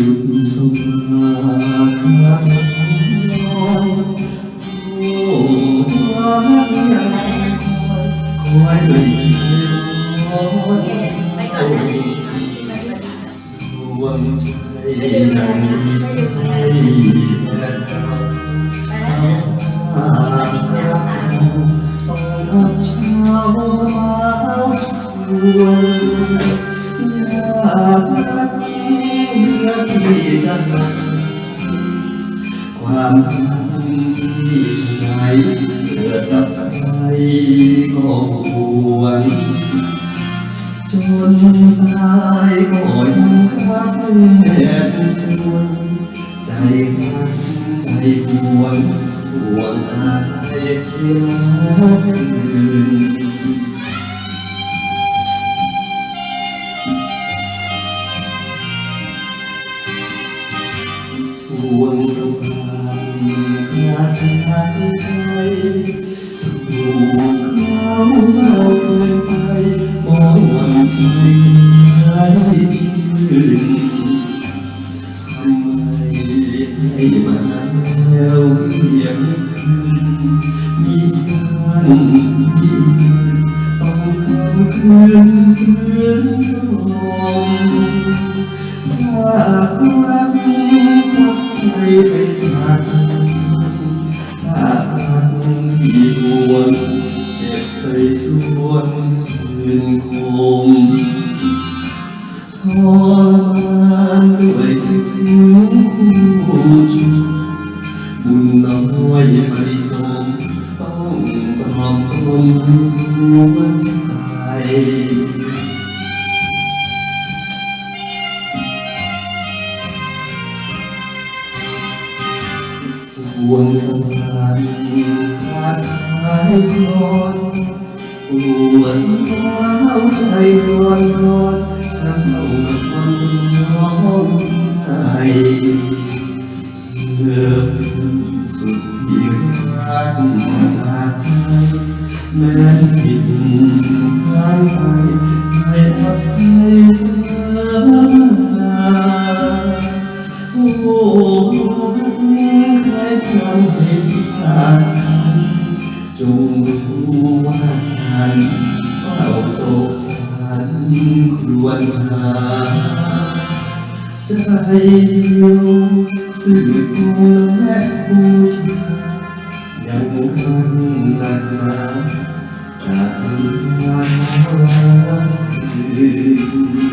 nước sông ngát nói ngủ ngát nhằn khói lệ buồn trời nắng bay đẹp Hãy subscribe cho kênh Ghiền Mì Gõ Để không bỏ lỡ những video hấp dẫn จนั้นไม่แพ้เขาไปแล้วอารักต้องรับเช้าชวนอยากรักเมื่อที่จะมาความที่ชายเกิดกับใครก็ควรจนตายก็ยังรักแอบส่วนใจรักใจปวนห่วงอะไรที่รักอื่น วงสวรรค์ขาดทางใจถูกเขาเอาเกินไปมองวันใจให้ชื่นทำไมให้มาแล้วเรียกคืนมีการที่ต้องเอาคืนคืนทองถ้ารัก จับใจไปจากฉันถ้าอันมีบวงเจ็บไปส่วนคืนคงทรมานด้วยคิดถึงคู่จูบุญน้อยไม่สมต้องปลอบตนหัวใจ วงสวรรค์ขาดหายคลอนปวดร้าวใจร้อนร้อนฉันเอากับมันร้องไห้เธอสุดที่รักจากใจแม้ผิดพลาดไป ดวันหาใจเดียวสื่อภูและบูชายังคงลังน้ำจากเมืองวันคืน